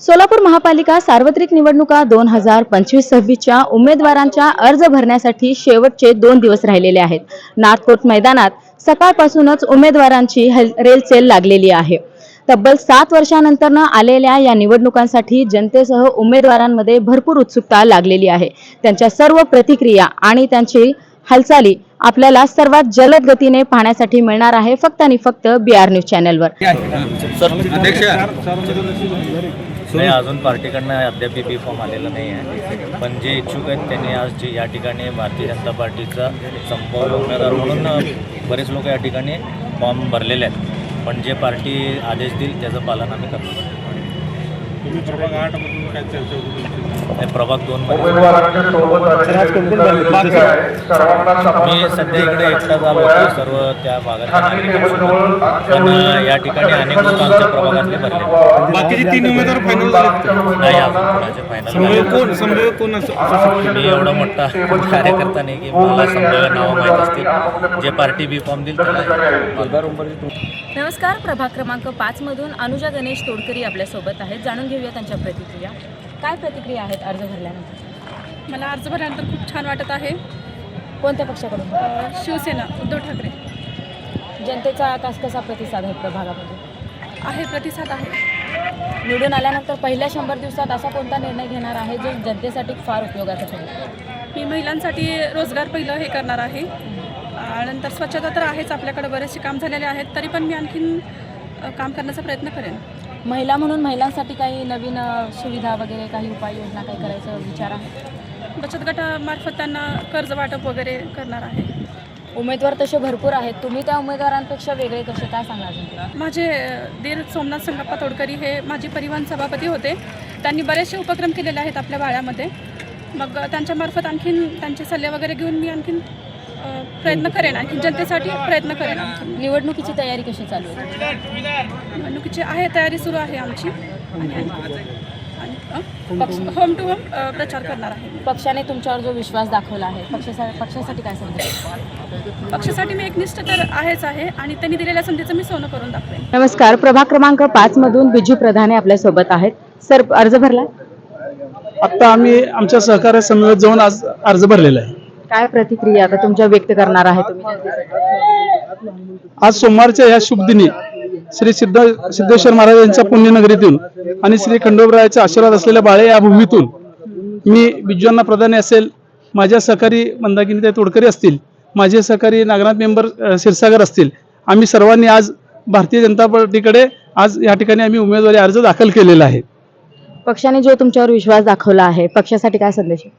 सोलापूर महापालिका सार्वत्रिक निवडणुका दोन हजार पंचवीस सव्वीसच्या उमेदवारांच्या अर्ज भरण्यासाठी शेवटचे दोन दिवस राहिलेले आहेत. नाथकोट मैदानात सकाळपासूनच उमेदवारांची हेल- रेलचेल लागलेली आहे. तब्बल सात वर्षानंतर आलेल्या या निवडणुकांसाठी जनतेसह उमेदवारांमध्ये भरपूर उत्सुकता लागलेली आहे. त्यांच्या सर्व प्रतिक्रिया आणि त्यांची हालचाली आपल्याला सर्वात जलद गतीने पाहण्यासाठी मिळणार आहे. फक्त आणि फक्त बी आर न्यूज चॅनलवर अध्यक्ष. नाही अजून? पार्टीकडनं अद्याप बी फॉर्म आलेला नाही आहे. पण जे इच्छुक आहेत त्यांनी आज जे या ठिकाणी भारतीय जनता पार्टीचा संभाव्य उमेदवार म्हणून बरेच लोक या ठिकाणी फॉर्म भरलेले आहेत. पण जे पार्टी आदेश देईल त्याचं पालन आम्ही करतो तुम्ही प्रभाग काय चर्चा होती दोन मी सध्या इकडे एकटाच आलो होतो सर्व त्या नागरिकांसोबत. पण या ठिकाणी अनेक लोक आमच्या प्रभागातले भरले बाकीचे तीन उमेदवार फायनल झाले नाही अजून कोणाचे फायनल कोण मी एवढा मोठा कार्यकर्ता नाही की मला संभाव्य नावं माहीत असतील. जे पार्टी बी फॉर्म देईल त्याला नमस्कार प्रभाग क्रमांक पाच मधून अनुजा गणेश तोडकरी आपल्यासोबत आहेत. जाणून घेऊया त्यांच्या प्रतिक्रिया. काय प्रतिक्रिया आहेत अर्ज भरल्यानंतर? मला अर्ज भरल्यानंतर खूप छान वाटत आहे. कोणत्या पक्षाकडून? शिवसेना उद्धव ठाकरे. जनतेचा कस कसा प्रतिसाद आहे प्रभागामध्ये? आहे प्रतिसाद आहे. निवडून आल्यानंतर पहिल्या शंभर दिवसात असा कोणता निर्णय घेणार आहे जो जनतेसाठी फार उपयोगाचा ठरेल? मी महिलांसाठी रोजगार पहिलं हे करणार आहे. नंतर स्वच्छता तर आहेच. आपल्याकडे बरेचसे काम झालेले आहेत. तरी पण मी आणखीन काम करण्याचा प्रयत्न करेन. महिला म्हणून महिलांसाठी काही नवीन सुविधा वगैरे काही उपाययोजना काही करायचा विचार आहे? बचत गटामार्फत त्यांना कर्ज वाटप वगैरे करणार आहे. उमेदवार तसे भरपूर आहेत. तुम्ही त्या उमेदवारांपेक्षा वेगळे कसे? काय सांगणार माझे दीर सोमनाथ संगप्पा तोडकरी हे माजी परिवहन सभापती होते. त्यांनी बरेचसे उपक्रम केलेले आहेत आपल्या वाड्यामध्ये. मग त्यांच्यामार्फत आणखीन त्यांचे सल्ले वगैरे घेऊन मी आणखीन प्रयत्न करेन आणखीन जनतेसाठी प्रयत्न करेन निवडणुकीची तयारी कशी चालू आहे? निवडणुकीची आहे तयारी सुरू आहे आमची. आणि आणि अ, पक्ष होम टू होम अ, प्रचार करणार आहे. पक्षाने तुमच्यावर जो विश्वास दाखवला आहे पक्षासाठी काय संदेश पक्षासाठी मी एकनिष्ठ तर आहेच आहे आणि त्यांनी दिलेल्या संधीचं मी सोनं करून दाखवेन. नमस्कार प्रभाग क्रमांक पाच मधून बिजू प्रधाने आपल्यासोबत आहेत. सर अर्ज भरला आता आम्ही आमच्या सहकार्य समवेत जाऊन आज अर्ज भरलेला आहे. काय प्रतिक्रिया आता तुमच्या व्यक्त करणार आहे तुम्ही? आज सोमवारच्या या शुभ दिनी श्री सिद्ध सिद्धेश्वर महाराज यांच्या पुण्यनगरीतून आणि श्री खंडोबरायाचा आशीर्वाद असलेल्या बाळे या भूमीतून मी बिज्जूअण्णा प्रधाने असेल माझ्या सहकारी मंदाकिनी तोडकरी असतील माझे सहकारी नागनाथ मेंबर क्षीरसागर असतील आम्ही सर्वांनी आज भारतीय जनता पार्टीकडे आज या ठिकाणी आम्ही उमेदवारी अर्ज दाखल केलेला आहे पक्षाने जो तुमच्यावर विश्वास दाखवला आहे पक्षासाठी काय संदेश आहे?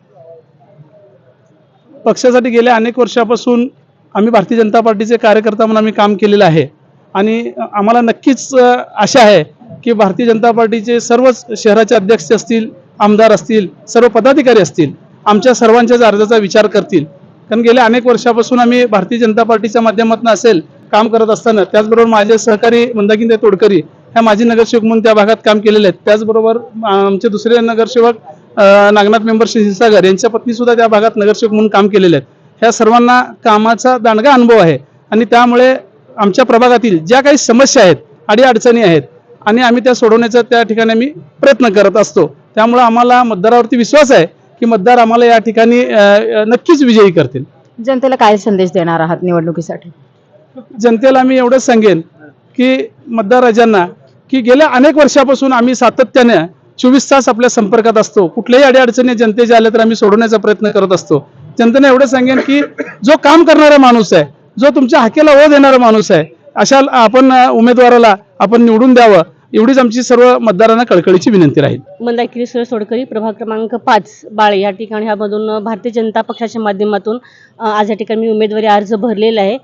पक्षासाठी गेल्या अनेक वर्षापासून आम्ही भारतीय जनता पार्टीचे कार्यकर्ता म्हणून आम्ही काम केलेलं आहे. आणि आम्हाला नक्कीच आशा आहे की भारतीय जनता पार्टीचे सर्वच शहराचे अध्यक्ष असतील आमदार असतील सर्व पदाधिकारी असतील आमच्या सर्वांच्याच अर्जाचा विचार करतील. कारण गेल्या अनेक वर्षापासून आम्ही भारतीय जनता पार्टीच्या माध्यमातून असेल काम करत असताना त्याचबरोबर माझे सहकारी मंदाकिंद तोडकरी ह्या माजी नगरसेवक म्हणून त्या भागात काम केलेले आहेत. त्याचबरोबर आमचे दुसरे नगरसेवक नागनाथ मेंबर श्री सागर यांच्या पत्नी सुद्धा त्या भागात नगरसेवक म्हणून काम केलेले आहेत. ह्या सर्वांना कामाचा दांडगा अनुभव आहे. आणि त्यामुळे आमच्या प्रभागातील ज्या काही समस्या आहेत अडीअडचणी आहेत आणि आम्ही त्या सोडवण्याचा त्या ठिकाणी आम्ही प्रयत्न करत असतो. त्यामुळे आम्हाला मतदारावरती विश्वास आहे की मतदार आम्हाला या ठिकाणी नक्कीच विजयी करतील. जनतेला काय संदेश देणार आहात निवडणुकीसाठी? जनतेला मी एवढंच सांगेन की मतदार राजांना की गेल्या अनेक वर्षापासून आम्ही सातत्याने चोवीस तास आपल्या संपर्कात असतो. कुठल्याही अडीअडचणी जनतेच्या आल्या तर आम्ही सोडवण्याचा प्रयत्न करत असतो. जनतेने एवढं सांगेन की जो काम करणारा माणूस आहे जो तुमच्या हाकेला ओ देणारा माणूस आहे अशा आपण उमेदवाराला आपण निवडून द्यावं एवढीच आमची सर्व मतदारांना कळकळीची विनंती राहील. मंदाकिरी सुरेश सोडकरी प्रभाग क्रमांक पाच बाळे. या ठिकाणी ह्यामधून भारतीय जनता पक्षाच्या माध्यमातून आज या ठिकाणी मी उमेदवारी अर्ज भरलेला आहे.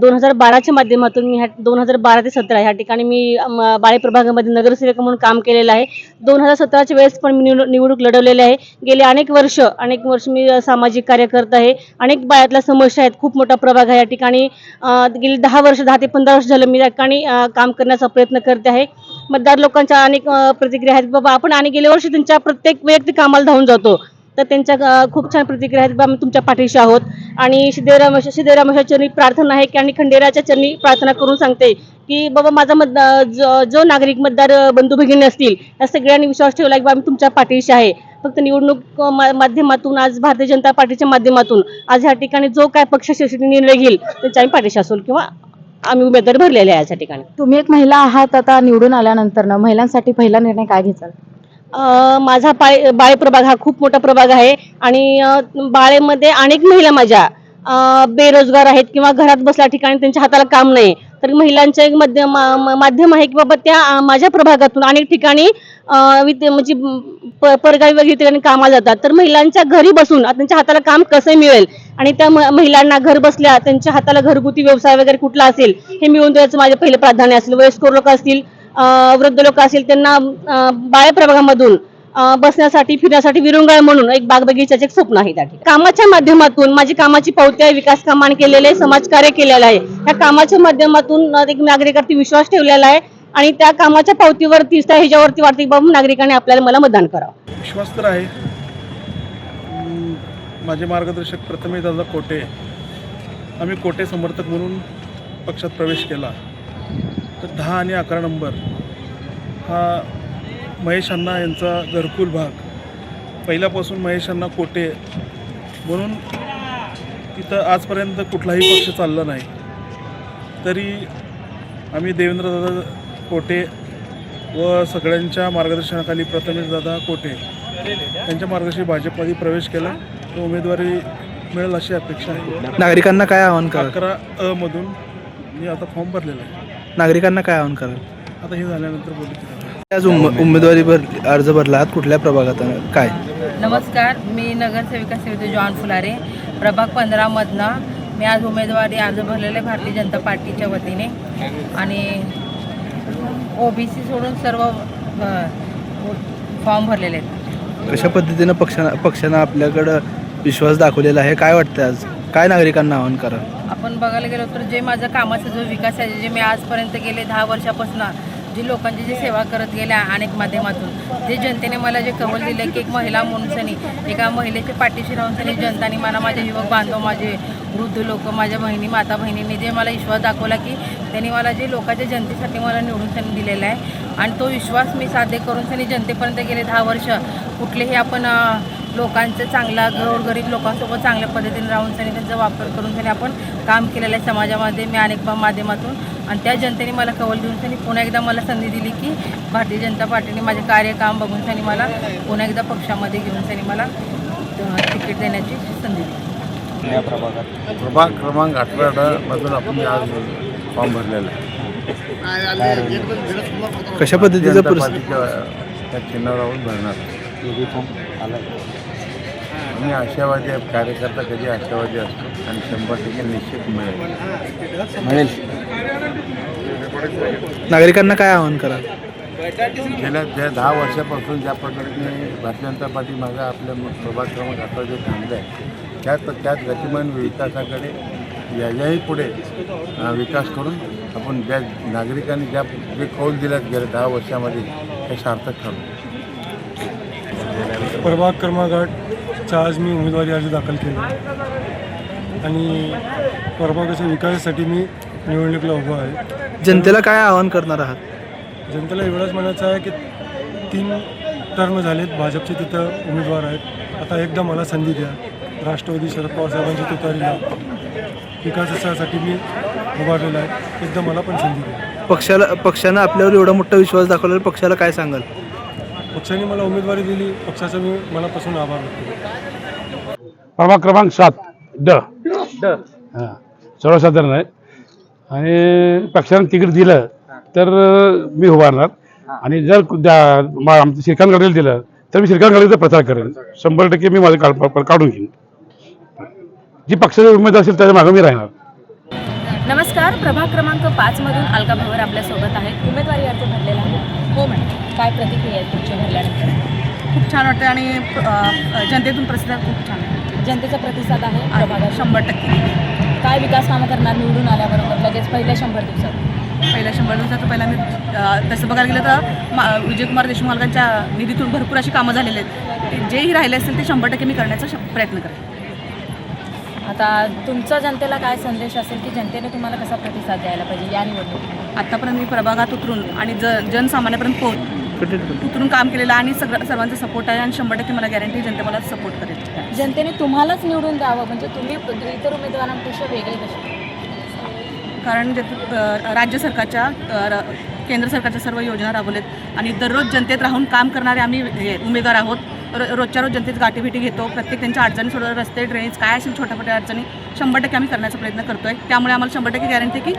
दोन हजार बाराच्या माध्यमातून मी ह्या दोन हजार बारा ते सतरा ह्या ठिकाणी मी बाळे प्रभागामध्ये नगरसेवक म्हणून काम केलेलं आहे. दोन हजार सतराच्या वेळेस पण मी निवड निवडणूक लढवलेली आहे. गेले अनेक वर्ष अनेक वर्ष मी सामाजिक कार्य करत आहे. अनेक बाळातल्या समस्या आहेत. खूप मोठा प्रभाग आहे या ठिकाणी. गेली दहा वर्ष दहा ते पंधरा वर्ष झालं मी या ठिकाणी काम करण्याचा प्रयत्न करते आहे. मतदार लोकांच्या अनेक प्रतिक्रिया आहेत. बाबा आपण आणि गेल्या वर्षी त्यांच्या प्रत्येक वैयक्तिक कामाला धावून जातो. तर त्यांच्या खूप छान प्रतिक्रिया आहेत. आम्ही तुमच्या पाठीशी आहोत. आणि सिद्धरामेश्वर सिद्धरामेश्वर चरणी प्रार्थना आहे की आणि खंडेराच्या चरणी प्रार्थना करून सांगते की बाबा माझा मत जो जो नागरिक मतदार बंधू भगिनी असतील या सगळ्यांनी विश्वास ठेवला की बाबा आम्ही तुमच्या पाठीशी आहे. फक्त निवडणूक माध्यमातून आज भारतीय जनता पार्टीच्या माध्यमातून आज ह्या ठिकाणी जो काय पक्ष शेवटी निर्णय घेईल त्याच्या आम्ही पाठीशी असू किंवा आम्ही उमेदवार भरलेले आहे या ठिकाणी. तुम्ही एक महिला आहात आता निवडून आल्यानंतर ना महिलांसाठी पहिला निर्णय काय घेचाल माझा पाय बाळे प्रभाग हा खूप मोठा प्रभाग आहे. आणि बाळेमध्ये अनेक महिला माझ्या बेरोजगार आहेत किंवा घरात बसल्या ठिकाणी त्यांच्या हाताला काम नाही. तर महिलांचं एक मध्य माध्यम आहे की बाबा त्या माझ्या प्रभागातून अनेक ठिकाणी म्हणजे प- परगावी वगैरे ठिकाणी कामाला जातात. तर महिलांच्या घरी बसून त्यांच्या हाताला काम कसं मिळेल? आणि त्या म- महिलांना घर बसल्या त्यांच्या हाताला घरगुती व्यवसाय वगैरे कुठला असेल? हे मिळवून द्यायचं माझे पहिले प्राधान्य असेल. वयस्कर लोक असतील वृद्ध लोक असतील त्यांना अ, बाळे प्रभागामधून बसण्यासाठी फिरण्यासाठी विरुंगळ म्हणून एक बाग बगीचाचे एक स्वप्न आहे त्या ठिकाणी. कामाच्या माध्यमातून माझी कामाची पावती आहे विकास कामाने केलेले आहे समाजकार्य केलेलं आहे. या कामाच्या माध्यमातून एक नागरिकांवरती विश्वास ठेवलेला आहे आणि त्या कामाच्या पावतीवरती त्या ह्याच्यावरती वाटते बाबू बाबा नागरिकांनी आपल्याला मला मतदान करावं. विश्वास तर आहे. माझे मार्गदर्शक प्रथमे दादा कोटे. आम्ही कोटे समर्थक म्हणून पक्षात प्रवेश केला. तर दहा आणि अकरा नंबर हा महेश अण्णा यांचा घरकुल भाग. पहिल्यापासून महेश अण्णा कोटे. म्हणून तिथं आजपर्यंत कुठलाही पक्ष चालला नाही. तरी आम्ही देवेंद्रदादा कोटे व सगळ्यांच्या मार्गदर्शनाखाली प्रथमेश दादा कोटे त्यांच्या मार्गदर्शनाखाली भाजपमध्ये प्रवेश केला. तो उमेदवारी मिळेल अशी अपेक्षा आहे. नागरिकांना काय आवाहन कराल? अकरा अ मधून मी आता फॉर्म भरलेला आहे. नागरिकांना काय आवाहन कराल? आता हे झाल्यानंतर बोलू आज उम- उमेदवारी भर अर्ज भरला आहात कुठल्या प्रभागात काय? नमस्कार मी नगरसेविका श्रीमती जॉन फुलारे. प्रभाग पंधरामधनं मी आज उमेदवारी अर्ज भरलेले आहे भारतीय जनता पार्टीच्या वतीने. आणि ओबीसी सोडून सर्व फॉर्म भरलेले आहेत. कशा पद्धतीनं पक्षानं पक्षानं आपल्याकडं विश्वास दाखवलेला आहे? काय वाटतं आज? काय नागरिकांना आवाहन कराल? आपण बघायला गेलो तर जे माझं कामाचा जो विकास आहे जे मी आजपर्यंत गेले दहा वर्षापासून जी लोकांची जी सेवा करत गेल्या अनेक माध्यमातून जे जनतेने मला जे कवल दिले की एक महिला म्हणूनसनी एका महिलेच्या पाठीशी राहून सनी जनताने मला माझे युवक बांधव माझे वृद्ध लोक माझ्या बहिणी माता बहिणींनी जे मला विश्वास दाखवला की त्यांनी मला जे लोकांच्या जनतेसाठी मला निवडून त्यांनी दिलेला आहे. आणि तो विश्वास मी साध्य करून त्यांनी जनतेपर्यंत गेले दहा वर्ष. कुठलेही आपण लोकांचं चांगला गोरगरीब लोकांसोबत चांगल्या पद्धतीने राहून त्यांनी त्यांचा वापर करून त्यांनी आपण काम केलेलं आहे समाजामध्ये मी अनेक माध्यमातून. आणि त्या जनतेने मला कवल देऊन त्यांनी पुन्हा एकदा मला संधी दिली की भारतीय जनता पार्टीने माझे कार्य काम बघून त्यांनी मला पुन्हा एकदा पक्षामध्ये घेऊन त्यांनी मला तिकीट देण्याची संधी दिली. प्रभाग क्रमांक अठरा मधून आपण आज फॉर्म भरलेला कशा पद्धतीचं त्या चिन्हावर राहून भरणार. योगी फॉर्म आला आम्ही आशावादी आहे कार्यकर्ता कधी आशावादी असतो? आणि शंभर टक्के निश्चित मिळेल. मिळेल. नागरिकांना काय आवाहन कराल गेल्या त्या दहा वर्षापासून ज्या पद्धतीने भारतीय जनता पार्टी माझा आपल्या म- प्रभाग क्रमांक अठरा जे थांबलं आहे त्यात त्यात गतिमान विकासाकडे याच्याही पुढे विकास करून आपण ज्या नागरिकांनी ज्या जे कौल दिल्यात गेल्या दहा वर्षामध्ये ते सार्थक ठरवू. प्रभाग क्रमांक आठचा आज मी उमेदवारी अर्ज दाखल केला. आणि प्रभागाच्या विकासासाठी मी निवडणुकीला उभा आहे. जनतेला काय आवाहन करणार आहात? जनतेला एवढंच म्हणायचं आहे की तीन टर्म झालेत भाजपचे तिथं उमेदवार आहेत. आता एकदा मला संधी द्या. राष्ट्रवादी शरद पवार साहेबांची तुतारीला विकासासाठी मी उभारलेला आहे. एकदा मला पण संधी द्या. पक्षाला पक्षानं आपल्यावर एवढा मोठा विश्वास दाखवला पक्षाला काय सांगाल? पक्षाने मला उमेदवारी दिली पक्षाचा मी मनापासून आभार व्यक्त करतो. प्रभाग क्रमांक सात ड. हां सर्वसाधारण आहे. आणि पक्षानं तिकीट दिलं तर मी उभारणार आणि जर द्या- मा- आमचं श्रीकांत गडकरी दिलं तर मी श्रीकांत गडकरीचा प्रचार करेन. शंभर टक्के मी माझं काढून घेईन. जी पक्षाचे उमेदवार असेल त्याच्यामागे मी राहणार. नमस्कार प्रभाग क्रमांक पाच मधून अलका भवर आपल्यासोबत आहेत. उमेदवारी अर्ज भरलेला आहे. हो काय प्रतिक्रिया आहेत तुमच्या भरल्यानंतर खूप छान वाटतं आणि जनतेतून प्रतिसाद खूप छान आहे. जनतेचा प्रतिसाद आहे शंभर टक्के. काय विकास कामं करणार निवडून आल्याबरोबर लगेच पहिल्या शंभर दिवसात? पहिल्या शंभर दिवसात पहिला मी तसं बघायला गेलं तर मा विजयकुमार देशमुख मालकांच्या निधीतून भरपूर अशी कामं झालेली आहेत. ते जेही राहिले असतील ते शंभर टक्के मी करण्याचा प्रयत्न करेन. आता तुमचा जनतेला काय संदेश असेल की जनतेने तुम्हाला कसा प्रतिसाद द्यायला पाहिजे या निवडणुकीत आत्तापर्यंत मी प्रभागात उतरून आणि ज जनसामान्यापर्यंत पोहोच उतरून काम केलेलं आहे आणि सगळं सर्वांचा सपोर्ट आहे आणि शंभर टक्के मला गॅरंटी जनते मला सपोर्ट करेल. जनतेने तुम्हालाच निवडून द्यावं म्हणजे तुम्ही इतर उमेदवारांपेक्षा वेगळे कसे? कारण राज्य सरकारच्या केंद्र सरकारच्या सर्व योजना राबवलेत आणि दररोज जनतेत राहून काम करणारे आम्ही हे, उमेदवार आहोत. रो रोजच्या रोज जनतेत गाठीभेटी घेतो प्रत्येक त्यांच्या अडचणी सोडवून रस्ते ड्रेनेज काय असेल छोट्या मोठ्या अडचणी शंभर टक्के आम्ही करण्याचा प्रयत्न करतो आहे त्यामुळे आम्हाला शंभर टक्के गॅरंटी की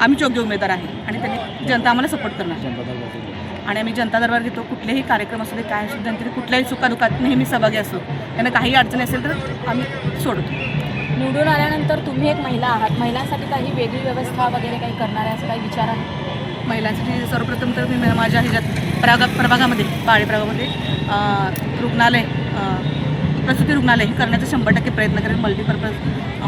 आम्ही योग्य उमेदवार आहे आणि त्यांनी जनता आम्हाला सपोर्ट करणार. आणि आम्ही जनता दरबार घेतो कुठलेही कार्यक्रम असू दे काय असू दे, कुठल्याही सुखादुखात नेहमी सहभागी असतो त्यांना काही अडचणी असेल तर आम्ही सोडतो. निवडून आल्यानंतर तुम्ही एक महिला आहात. महिलांसाठी काही वेगळी व्यवस्था वगैरे काही करणार आहे असं काही विचार आहे? महिलांसाठी सर्वप्रथम तर मी माझ्या ह्याच्यात प्रभागा प्रभागामध्ये पाळी प्रभागामध्ये रुग्णालय प्रसूती रुग्णालय हे करण्याचा शंभर टक्के प्रयत्न करेल मल्टीपर्पज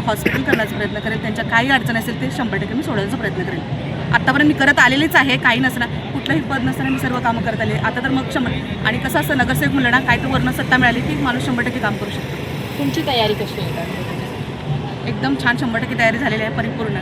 हॉस्पिटल करण्याचा प्रयत्न करेल त्यांच्या काही अडचण असेल ते शंभर टक्के मी सोडवण्याचा प्रयत्न करेल आत्तापर्यंत मी करत आलेलीच आहे काही नसणार. कुठलंही पद नसताना मी सर्व कामं करत आले. आता तर मग शंभर. आणि कसं असतं नगरसेवक म्हणलं ना काय तर वर्ण सत्ता मिळाली की माणूस शंभर टक्के काम करू शकतो. तुमची तयारी कशी आहे? एकदम छान शंभर टक्के तयारी झालेली आहे परिपूर्ण.